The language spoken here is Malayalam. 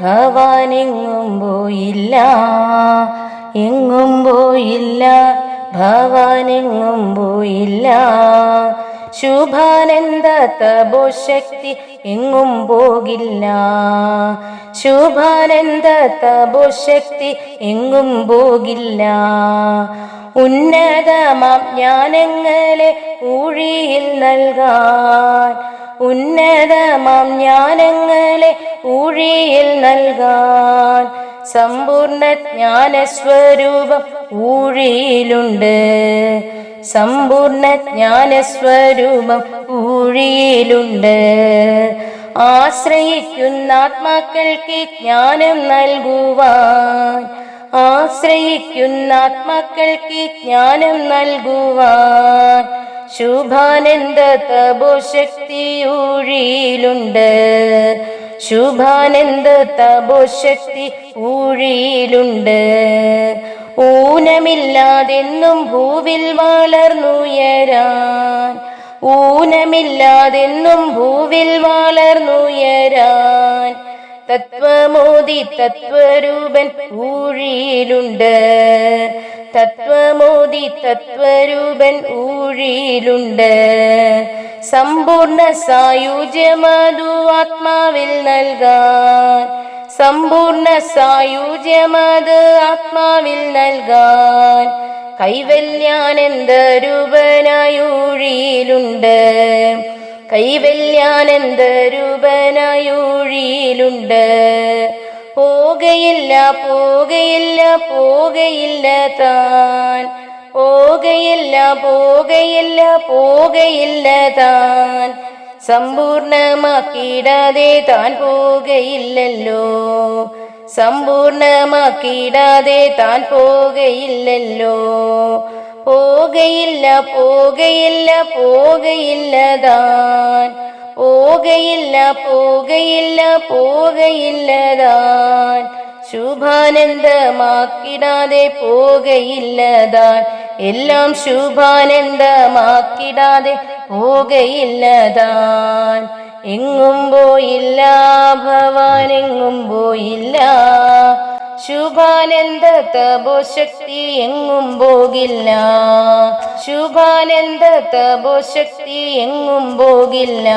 ഭവാൻ എങ്ങും പോയില്ല എങ്ങും പോയില്ല ഭവാൻ എങ്ങും പോയില്ല. ശുഭാനന്ദ തപോശക്തി എങ്ങും പോകില്ല. ശുഭാനന്ദ തപോശക്തി എങ്ങും പോകില്ല. ഉന്നതമാം ജ്ഞാനങ്ങളെ ഊഴിയിൽ നൽകാൻ ഉന്നതമാം ജ്ഞാനങ്ങളെ ഊഴിയിൽ നൽകാൻ സമ്പൂർണ ജ്ഞാനസ്വരൂപം ഊഴിയിലുണ്ട്. സമ്പൂർണ ജ്ഞാനസ്വരൂപം ഊഴിയിലുണ്ട്. ആശ്രയിക്കുന്ന ആത്മാക്കൾക്ക് ജ്ഞാനം നൽകുവാൻ ആശ്രയിക്കുന്ന ആത്മാക്കൾക്ക് ജ്ഞാനം നൽകുവാൻ ശുഭാനന്ദ തപോശക്തിയൂഴിയിലുണ്ട് ശുഭാനന്ദ തപോശക്തി ഊഴിയിലുണ്ട്. ഊനമില്ലാതെന്നും ഭൂവിൽ വളർന്നുയരാൻ ഊനമില്ലാതെന്നും ഭൂവിൽ വളർന്നുയരാൻ തത്വമോദി തത്വരൂപൻ ഊഴിയിലുണ്ട്. തത്വമോദി തത്വരൂപൻ ഊഴിയിലുണ്ട്. സമ്പൂർണ സായുജ്യമതു ആത്മാവിൽ നൽകാൻ. സമ്പൂർണ സായുജ്യമത് ആത്മാവിൽ നൽകാൻ. കൈവല്യാനന്ദ രൂപനായൂഴിയിലുണ്ട് കൈവല്യാനന്ദ രൂപനായി ഊഴിയിലുണ്ട് പോകയില്ല പോകയില്ല പോകയില്ല താൻ. പോകയില്ല പോകയില്ല പോകയില്ല താൻ. സമ്പൂർണമാക്കിയിടാതെ താൻ പോകയില്ലല്ലോ. സമ്പൂർണമാക്കിയിടാതെ താൻ പോകയില്ലല്ലോ. പോകയില്ല പോകയില്ല പോകയില്ല താൻ. പോകയില്ല പോകയില്ല പോകയില്ലതാൻ. ശുഭാനന്ദമാക്കിടാതെ പോകയില്ലതാൻ. എല്ലാം ശുഭാനന്ദമാക്കിടാതെ പോകയില്ലതാൻ. എങ്ങും പോയില്ല ഭവാൻ എങ്ങും പോയില്ല. ശുഭാനന്ദ തപോശക്തി എങ്ങും പോകില്ല. ശുഭാനന്ദ തപോശക്തി എങ്ങും പോകില്ല.